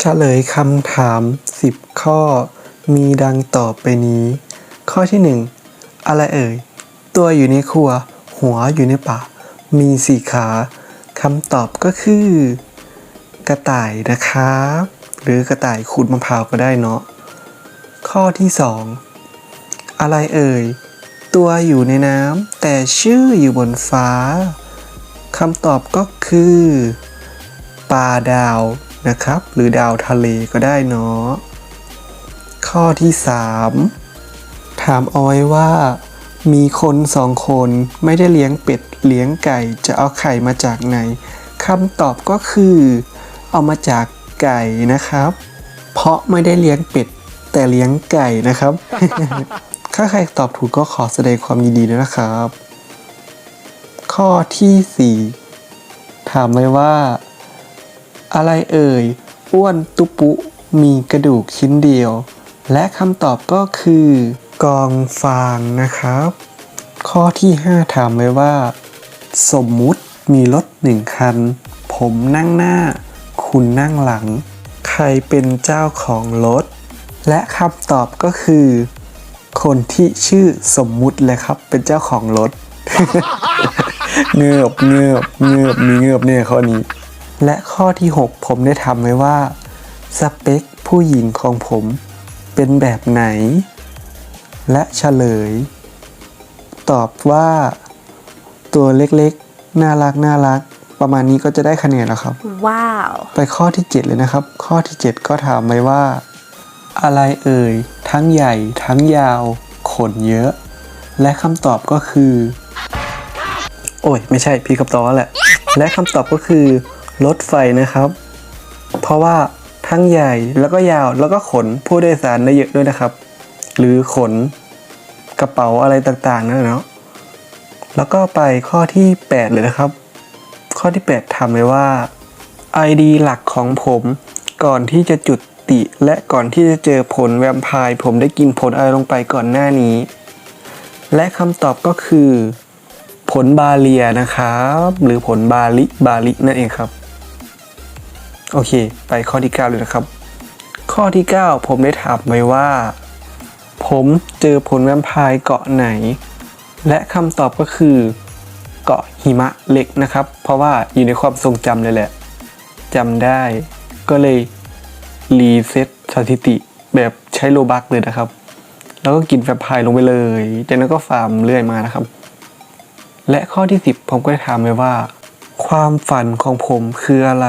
เฉลยคำถาม 10 ข้อ มีดังต่อไปนี้ ข้อที่ 1 อะไรเอ่ย ตัวอยู่ในครัว หัวอยู่ในป่า มีสี่ขาคำตอบก็คือ กระต่ายนะครับ หรือกระต่ายขูดมะพร้าวก็ได้เนาะ ข้อที่ 2 อะไรเอ่ย ตัวอยู่ในน้ำแต่ชื่ออยู่บนฟ้าคำตอบก็คือปลาดาว นะครับ หรือดาวทะเลก็ได้เนาะ ข้อที่ 3 ถามเอาไว้ว่า มีคนสองคนไม่ได้เลี้ยงเป็ดเลี้ยงไก่จะเอาไข่มาจากไหนคำตอบก็คือ เอามาจากไก่นะครับ เพราะไม่ได้เลี้ยงเป็ดแต่เลี้ยงไก่นะครับ ถ้าใครตอบถูกก็ขอแสดงความยินดีด้วยนะครับ ข้อที่ 4 ถามไว้ว่า อะไรเอ่ย อ้วนตุปุมีกระดูกชิ้นเดียว และคำตอบก็คือ กองฟางนะครับ ข้อที่ 5 ถามไว้ว่า สมมุติมีรถหนึ่งคัน ผมนั่งหน้า คุณนั่งหลัง ใครเป็นเจ้าของรถ และคำตอบก็คือ คนที่ชื่อสมมุติเลยครับ เป็นเจ้าของรถ เงือบเงือบเงือบมีเงือบเนี่ยข้อนี้ และข้อที่ 6 ผมได้ทำไว้ว่า สเปคผู้หญิงของผมเป็นแบบไหน และเฉลย ตอบว่าตัวเล็กๆ น่ารักน่ารัก ประมาณนี้ก็จะได้คะแนนแล้วครับ ว้าว ไปข้อที่ 7 เลยนะครับ ข้อที่ 7 ก็ถามไว้ว่า อะไรเอ่ย ทั้งใหญ่ทั้งยาว ขนเยอะ และคำตอบก็คือ โอ้ย ไม่ใช่พี่คำตอบแล้วแหละ และคำตอบก็คือ รถไฟนะครับ เพราะว่าทั้งใหญ่แล้วก็ยาวแล้วก็ขนผู้โดยสารได้เยอะด้วยนะครับ หรือขนกระเป๋าอะไรต่างๆนั่นแหละเนาะแล้วก็ไปข้อที่ 8 เลยนะครับ ข้อที่8ทำไว้ว่า ID หลักของผมก่อนที่จะจุดติ และก่อนที่จะเจอผลแวมไพร์ผมได้กินผลอะไรลงไปก่อนหน้านี้ และคำตอบก็คือ ผลบาเลียนะครับ หรือผลบาลิบาลินั่นเองครับ โอเค ไปข้อที่ 9 เลยนะครับ ข้อที่ 9 ผมได้ถามไว้ว่า ผมเจอผลแวมไพร์เกาะไหน และคำตอบก็คือ เกาะหิมะเล็กนะครับ เพราะว่าอยู่ในความทรงจำเลยแหละจำได้ ก็เลยรีเซ็ตสถิติแบบใช้โลบักเลยนะครับ แล้วก็กินแฟมไพร์ลงไปเลยจากนั้นก็ฟาร์มเรื่อยมานะครับ และข้อที่ 10 ผมก็ได้ถามไว้ว่า ความฝันของผมคืออะไร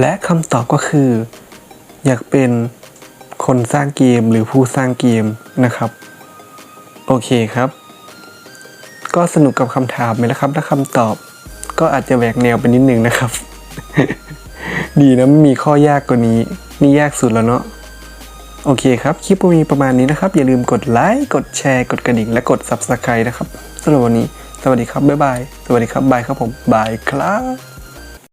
และคำตอบก็คือ อยากเป็นคนสร้างเกมหรือผู้สร้างเกมนะครับ โอเคครับ ก็สนุกกับคำถามไหมล่ะครับ และคำตอบก็อาจจะแหวกแนวไปนิดนึงนะครับ ดีนะไม่มีข้อยากกว่านี้ นี่ยากสุดแล้วเนาะโอเคครับ คลิปมีประมาณนี้นะครับ อย่าลืมกดไลค์ กดแชร์ กดกระดิ่ง และกด Subscribe นะครับสำหรับวันนี้ สวัสดีครับ บ๊ายบาย สวัสดีครับ บายครับผม บายครับ